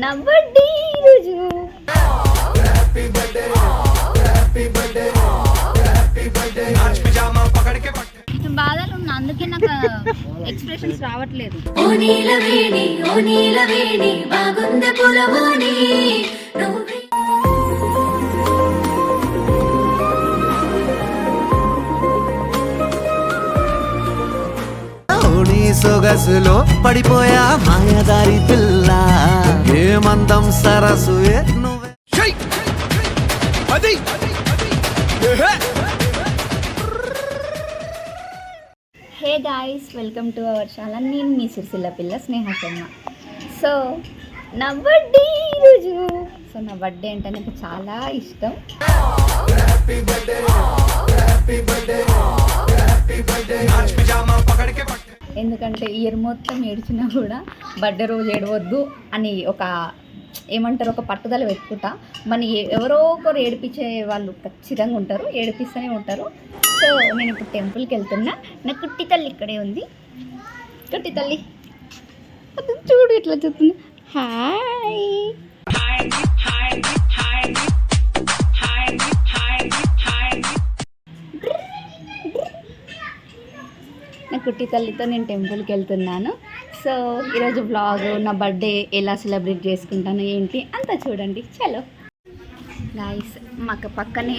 నా బర్త్డే రోజు బాధలు ఉన్నా అందుకే నాకు ఎక్స్ప్రెషన్స్ రావట్లేదు. ఓ నీలవేణి ఓ నీలవేణి బాగుంద పులవాణి. నువ్వే సొగసులో పడిపోయా మాయదారి పిల్ల. ఏమందం సరసు hey guys welcome to our channel. నేను మీ సిరిసిల్ల పిల్ల స్నేహ శర్మ. సో నా బర్త్డే రోజు. సో నా బర్త్డే అంటే నాకు చాలా ఇష్టం. ఎందుకంటే ఇయర్ మొత్తం ఏడ్చినా కూడా బర్త్డే రోజు ఏడవద్దు అని ఒక ఏమంటారు ఒక పట్టుదల పెట్టుకుంటా. మన ఎవరో ఒకరు ఏడిపించే వాళ్ళు ఖచ్చితంగా ఉంటారు ఏడిపిస్తూనే ఉంటారు. సో నేను ఇప్పుడు టెంపుల్కి వెళ్తున్నా. నా కుట్టి తల్లి ఇక్కడే ఉంది. కుట్టి తల్లి. చూడు ఇట్లా చెప్తుంది హాయ్. హాయ్ హాయ్ కుట్టి తల్లితో నేను టెంపుల్కి వెళ్తున్నాను. సో ఈరోజు బ్లాగ్ నా బర్త్డే ఎలా సెలబ్రేట్ చేసుకుంటాను ఏంటి అంతా చూడండి. చలో. గాయస్ మాకు పక్కనే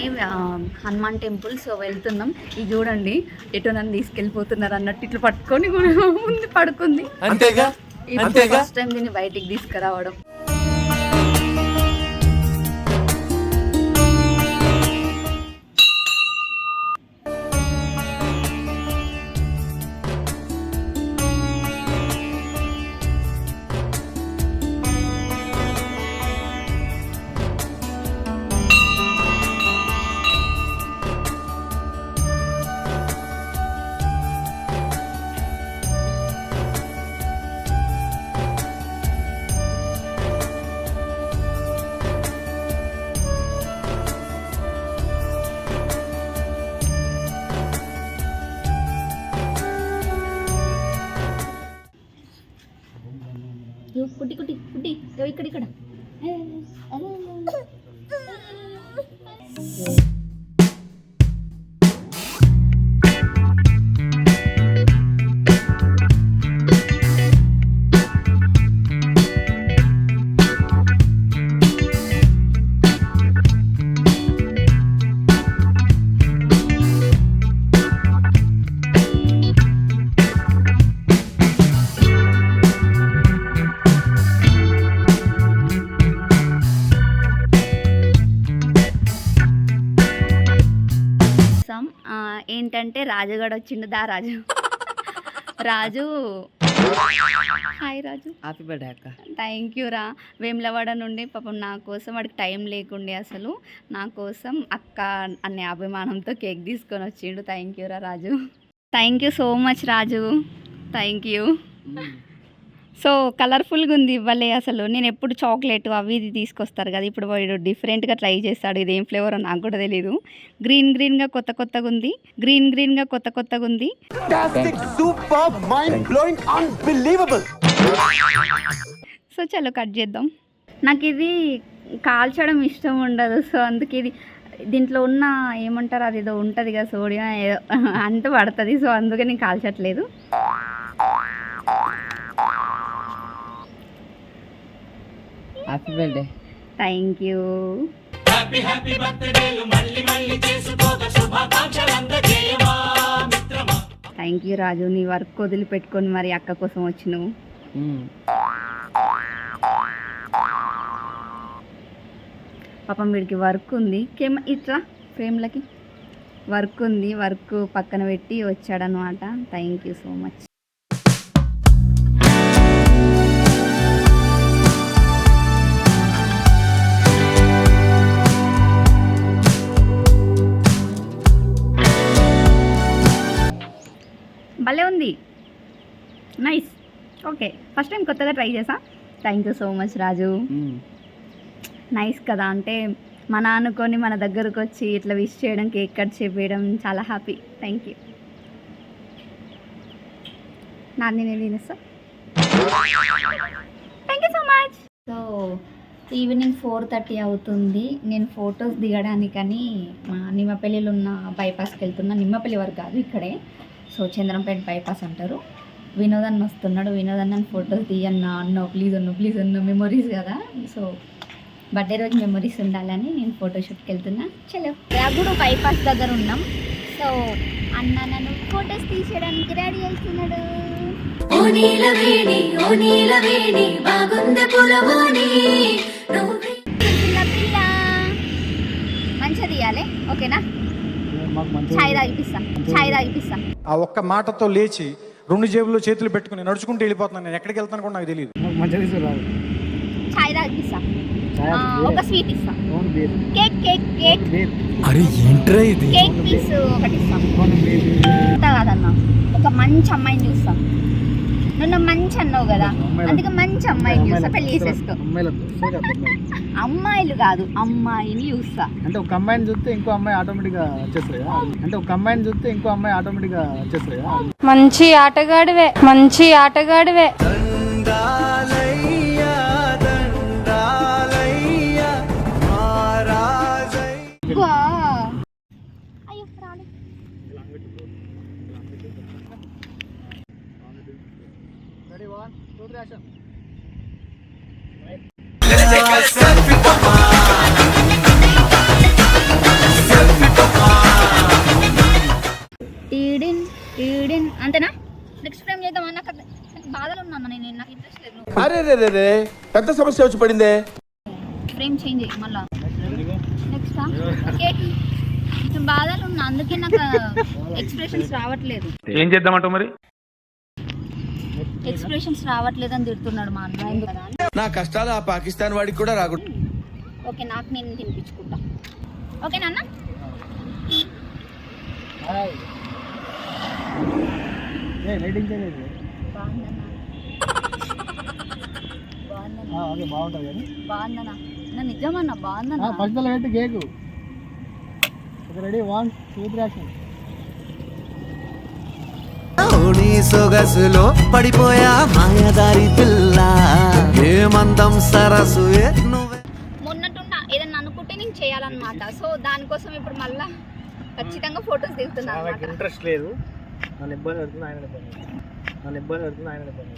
హనుమాన్ టెంపుల్ సో వెళ్తున్నాం. ఇది చూడండి ఎటు నన్ను తీసుకెళ్ళిపోతున్నారు అన్నట్టు ఇట్లా పట్టుకొని కూడా ముందు పడుకుంది. అంతేగా? ఇప్పుడు ఫస్ట్ టైం దీన్ని బయటికి తీసుకురావడం. కుట్టి ఇగో ఇక్కడ ఇక్కడ ఏంటంటే రాజుగాడు వచ్చిండు. దా Raju. Raju. Hi Raju. Happy birthday అక్క. థ్యాంక్ యూ రా. వేములవాడ నుండి పాపం నా కోసం వాడికి టైం లేకుండే అసలు. నా కోసం అక్క అనే అభిమానంతో కేక్ తీసుకొని వచ్చిండు. థ్యాంక్ యూ రా Raju. Thank you so much Raju. Thank you so కలర్ఫుల్గా ఉంది ఇవ్వలే అసలు. నేను ఎప్పుడు చాక్లెట్ అవి ఇది తీసుకొస్తారు కదా ఇప్పుడు వాడు డిఫరెంట్గా ట్రై చేస్తాడు. ఇది ఏం ఫ్లేవర్ నాకు కూడా తెలియదు గ్రీన్ గ్రీన్గా కొత్త కొత్తగా ఉంది గ్రీన్ గ్రీన్గా కొత్త కొత్తగా ఉంది సో చలో కట్ చేద్దాం. నాకు ఇది కాల్చడం ఇష్టం ఉండదు. సో అందుకే ఇది దీంట్లో ఉన్న ఏమంటారు అది ఏదో ఉంటుంది కదా సోడియం ఏదో అంటూ పడుతుంది. సో అందుకే నేను కాల్చట్లేదు. Happy birthday thank you thank you Raju. నీ వర్క్ వదిలిపెట్టుకొని మరి అక్క కోసం వచ్చినావు. పాపం వీడికి వర్క్ ఉంది. కెమ్ ఇట్లా ఫ్రేమ్లకి వర్క్ ఉంది. వర్క్ పక్కన పెట్టి వచ్చాడనమాట. థ్యాంక్ యూ సో మచ్ ఉంది నైస్ ఓకే ఫస్ట్ టైం కొత్తగా ట్రై చేసా? Thank you so much Raju nice కదా. అంటే మన అనుకొని మన దగ్గరకు వచ్చి ఇట్లా విష్ చేయడం కేక్ కట్ చేపించడం చాలా హ్యాపీ థ్యాంక్ యూ నాది నేను తినేస్తా thank you so much so evening four thirty అవుతుంది. నేను ఫొటోస్ దిగడానికని మా నిమ్మపల్లిలో ఉన్న బైపాస్కి వెళ్తున్నా. నిమ్మపల్లి వరకు కాదు ఇక్కడే. సో చంద్రంపేట బైపాస్ అంటారు. వినోద్ అన్న వస్తున్నాడు. వినోద్ అన్న ఫొటోస్ తీయన్నా అన్న ప్లీజ్ అన్న ప్లీజ్ అన్న మెమొరీస్ కదా. సో బర్త్డే రోజు మెమొరీస్ ఉండాలని నేను ఫోటోషూట్కి వెళ్తున్నా. చలో. రాగుడు బైపాస్ దగ్గర ఉన్నాం. సో అన్న నన్ను ఫొటోస్ తీసేయడానికి రెడీ అవుతున్నాడు. మంచిగా తీయాలి. ఓకేనా? ఛాయ్ తాగిపిస్తా. ఛాయ్ తాగిపిస్తా. ఆ ఒక్క మాటతో లేచి రెండు జేబుల్లో చేతులు పెట్టుకుని నడుచుకుంటూ వెళ్ళిపోతున్నాను నేను. ఎక్కడికి వెళ్తాను కూడా నాకు తెలియదు ఛాయ్ తాగిపిస్తా. ఆ, ఒక స్వీట్ ఇస్తా. Cake cake cake. అరే ఏంట్రా ఇది? కేక్ పీస్ ఒకటి ఇస్తా. కాదన్నా. ఒక మంచి అమ్మాయిని చూస్తా. నువ్వు మంచి అన్నావు కదా. అందుకే మంచి అమ్మాయిని చూస్తా పెళ్ళి చేసేసుకో. అమ్మాయిలు కాదు అమ్మాయిని చూస్తా. అంటే ఒక అమ్మాయిని చూస్తే ఇంకో అమ్మాయి ఆటోమేటిక్గా వచ్చేస్తుంది కదా? అంటే ఒక అమ్మాయిని చూస్తే ఇంకో అమ్మాయి ఆటోమేటిక్గా వచ్చేస్తుంది కదా? మంచి ఆటగాడివే మంచి ఆటగాడివే. Ready one two three action టీడిన్ టీడిన్ అంతేనా? నెక్స్ట్ ఫ్రేమ్ అట్లా- నాకు బాధలు ఉన్నాను నేను నాకు ఇంట్రెస్ట్ లేదు. అరే రే రే రే పెద్ద సమస్య వచ్చి పడిందే. ఫ్రేమ్ చేంజ్ చేయి మళ్ళా. నెక్స్ట్ కేక్ కొంచెం బాధలు ఉన్నా అందుకే నాకు ఎక్స్ప్రెషన్స్ రావట్లేదు. ఏం చేద్దామంటావు మరి? ఎక్స్ప్రెషన్స్ రావట్లేదు అని తిడుతున్నాడు మా అన్న. నా కష్టాలు ఆ పాకిస్తాన్ వాడికి కూడా రాకూడదు. ఓకే నాకు నేను తినిపించుకుంటా. ఓకే నాన్న? బాగుందన్నా. నా నిజమన్నా బాగుందన్నా. ఫస్ట్ పెట్టి cake? Ready one two three action నీ సొగసులో పడిపోయా మాయదారి పిల్ల. ఏమందం సరసు నువ్వే. మొన్నటుండ ఏదన్నా అనుకుంటే నేను చేయాలన్నమాట. సో దానికోసం ఇప్పుడు మళ్ళా ఖచ్చితంగా ఫొటోస్ దిగుతున్నాను నాకు ఇంట్రెస్ట్ లేదు. నన్ను ఇబ్బంది పెడుతుంది ఆయన ఇబ్బంది. నన్ను ఇబ్బంది పెడుతుంది ఆయన ఇబ్బంది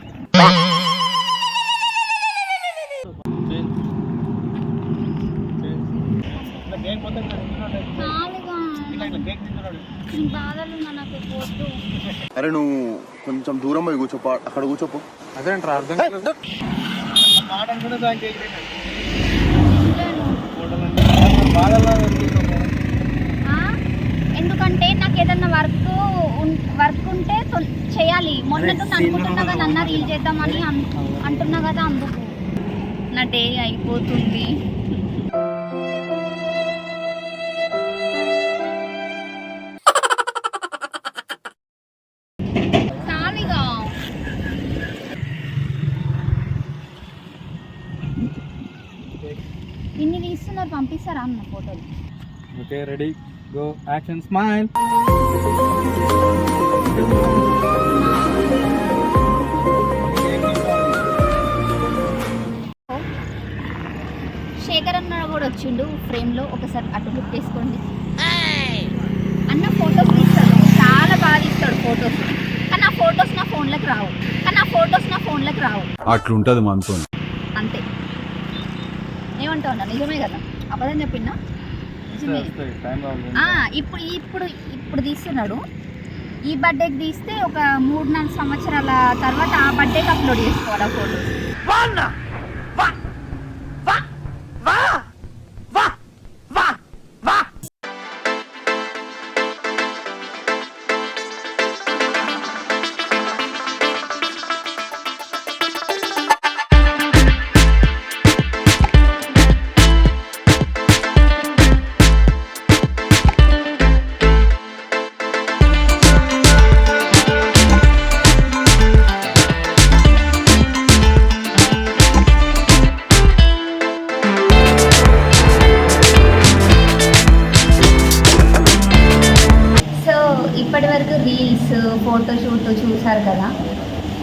అరే నువ్వు కొంచెం దూరం పోయి కూర్చోపో. అక్కడ కూర్చోపో. అదేంట్రా అర్థం? ఎందుకంటే నాకు ఏదన్నా వర్క్ వర్క్ ఉంటే చేయాలి. మొన్నటి అనుకుంటున్నా కదా అన్న రీల్ చేద్దామని అంటున్నా కదా అందుకు. నా డే అయిపోతుంది. అన్న ఫోటోలు. Okay ready. Go action smile. Shekar అన్న కూడా వచ్చిండు ఫ్రేమ్లో ఒకసారి అటు బుక్ చేసుకోండి అన్న ఫొటోస్ తీస్తాడు. చాలా బాగా తీస్తాడు ఫొటోస్. కానీ ఆ ఫొటోస్ నా ఫోన్లోకి రావు. కానీ ఆ ఫొటోస్ నా ఫోన్లోకి రావు. అట్లుంటది మనతో అంతే. ఏమంటావు అన్న? నిజమే కదా? అబద్ధం ఆ, ఇప్పుడు ఇప్పుడు ఇప్పుడు తీస్తున్నాడు. ఈ బర్త్డేకి తీస్తే ఒక మూడు నాలుగు సంవత్సరాల తర్వాత ఆ బర్త్డేకి అప్లోడ్ చేసుకోవాలి ఆ ఫోటోస్ రీల్స్ ఫోటోషూట్ చూసారు కదా.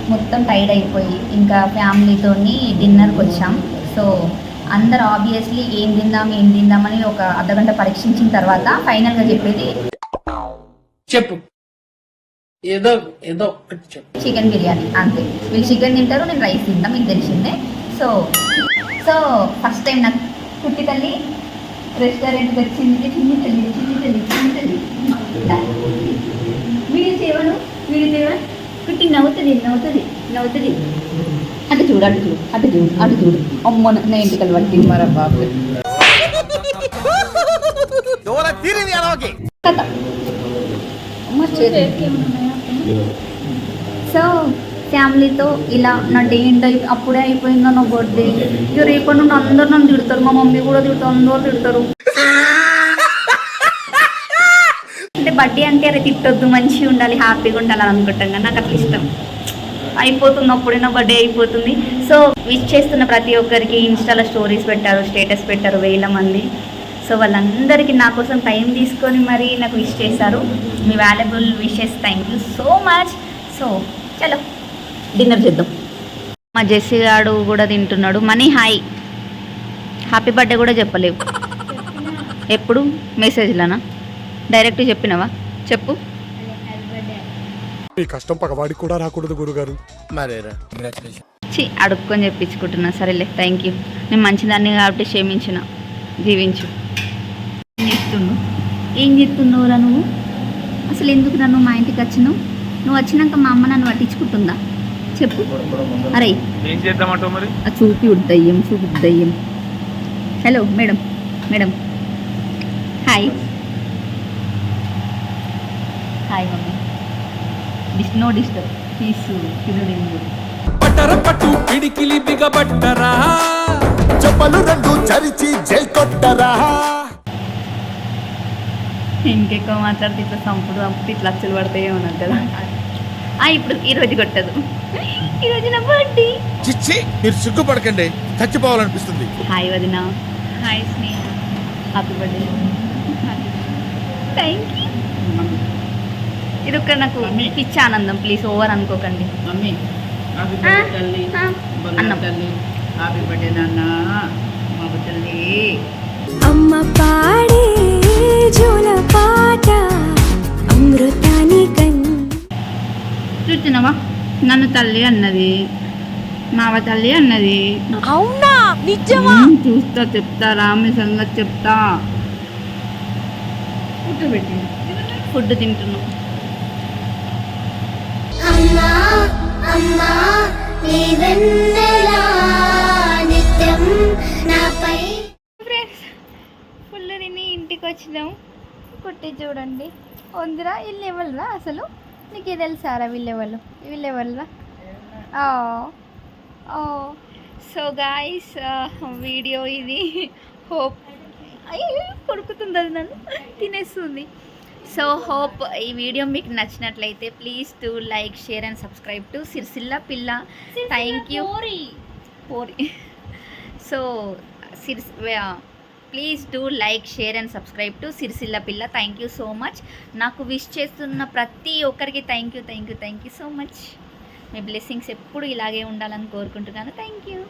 మొత్తం టైర్డ్ అయిపోయి ఇంకా ఫ్యామిలీతోని డిన్నర్కి వచ్చాం. సో అందరు ఆబ్వియస్లీ ఏం తిందాం ఏం తిందామని ఒక అర్ధగంట పరీక్షించిన తర్వాత ఫైనల్గా చెప్పేది చెప్పు. ఏదో ఏదో చెప్పు. చికెన్ బిర్యానీ. అంతే. వీళ్ళు చికెన్ తింటారు నేను రైస్ తింటాం మీకు తెలిసిందే. సో సో ఫస్ట్ టైం నాకు కుట్టి తల్లి రెస్టారెంట్కి వచ్చింది చిన్ని తల్లి చిన్ని తల్లి చిన్ని తల్లి. వీడియో చేయవా కుట్టి నవ్వుతుంది నవ్వుతుంది నవ్వుతుంది అటు చూడు అటు చూడు అటు చూడు అటు చూడు అమ్మో నా ఇంటికి పట్టింది మరా బాబు కథ సో ఫ్యామిలీతో ఇలా నా డే ఎండ్ అయి అప్పుడే అయిపోయిందో నా బర్త్డే ఇక రేపటి నుండి అందరు నన్ను తిడతారు మా మమ్మీ కూడా తిడతారు అందరూ తిడతారు బర్త్డే అంటే అరే తిట్టొద్దు మంచిగా ఉండాలి హ్యాపీగా ఉండాలి అని అనుకుంటాం కానీ నాకు అట్లా ఇష్టం. అయిపోతుంది అప్పుడే నా బర్త్డే అయిపోతుంది. సో విష్ చేస్తున్న ప్రతి ఒక్కరికి ఇన్స్టాలో స్టోరీస్ పెట్టారు స్టేటస్ పెట్టారు వేల మంది. సో వాళ్ళందరికీ నా కోసం టైం తీసుకొని మరి నాకు విష్ చేశారు. మీ valuable wishes thank you so much. So చలో డిన్నర్ చేద్దాం. మా జెస్సీ గాడు కూడా తింటున్నాడు. మనీ హాయ్ హ్యాపీ బర్త్డే కూడా చెప్పలేవు. ఎప్పుడు? మెసేజ్లనా? డైరెక్ట్ చెప్పినావా? చెప్పు. ఈ కష్టం పగవాడికి కూడా రాకూడదు గురుగారు. మరేరా? చి అడుక్కొని చెప్పించుకుంటున్నా. సరేలే థ్యాంక్ యూ నేను మంచిదాన్ని కాబట్టి క్షమించిన. జీవించు. ఏం చెప్తుండు ఏం చెప్తున్నావురా నువ్వు? అసలు ఎందుకు నన్ను మా ఇంటికి వచ్చినావు? నువ్వు వచ్చినాక మా అమ్మ నన్ను పట్టించుకుంటుందా? చెప్పు. అరే. ఏం చేద్దామంటావు మరి? చూపి ఉద్దయ్యం చూపి ఉద్దయ్యం hello madam. Madam. Hi hi mummy. డిస్ నో డిస్టర్బ్ పీస్ తినలేదు పట్టు పిడికిలి బిగబట్టరా. చెప్పలు రెండు చరిచి జై కొట్టరా. ఇంకెక్కువ మాట్లాడితే ఇట్లా సంపుడు సంపుడు ఇట్లా అచ్చలు పడతాయి ఉన్నది కదా. ఆ, ఇప్పుడు ఈరోజు కొట్టదు. ఈరోజు నా బర్త్డే చిచ్చి మీరు సిగ్గుపడకండి. చచ్చిపోవాలనిపిస్తుంది. హాయ్ వదిన. Hi Sneha. Happy birthday thank you ఇది ఒక నాకు పిచ్చి ఆనందం. ప్లీజ్ ఓవర్ అనుకోకండి. మమ్మీ హ్యాపీ ఆ, బర్త్డే తల్లి. ఆ, బంగారు అన్నం. తల్లి. హ్యాపీ బర్త్డే నాన్న. మా తల్లి అమ్మ పాడే జోల పాట అమృతాని కన్ నన్ను తల్లి అన్నది. మావ తల్లి అన్నది. అవునా? చూస్తా చెప్తారా మీ సంగతి చెప్తా. ఫుడ్ తింటున్నాం. అమ్మా నిత్యం నాపై. ఫ్రెండ్స్ ఫుల్ తిని ఇంటికి వచ్చినాం. కుట్టి చూడండి. వందిరా వీళ్ళు ఎవరురా అసలు? నీకు తెలుసారా వీళ్ళెవరు వీళ్ళెవరురా ఓ. సో గాయస్ వీడియో ఇది. హోప్ అయ్యో కొడుకుతుంది అది నన్ను. తినేస్తుంది. సో హోప్ ఈ వీడియో మీకు నచ్చినట్లయితే please to like share and subscribe to Sircilla పిల్ల. Thank you Pori. So సిరిస్ please do like share and subscribe to Sircilla పిల్ల. థ్యాంక్ యూ సో మచ్ నాకు విష్ చేస్తున్న ప్రతి ఒక్కరికి thank you thank you thank you so much me blessings ఎప్పుడు ఇలాగే ఉండాలని కోరుకుంటున్నాను. Thank you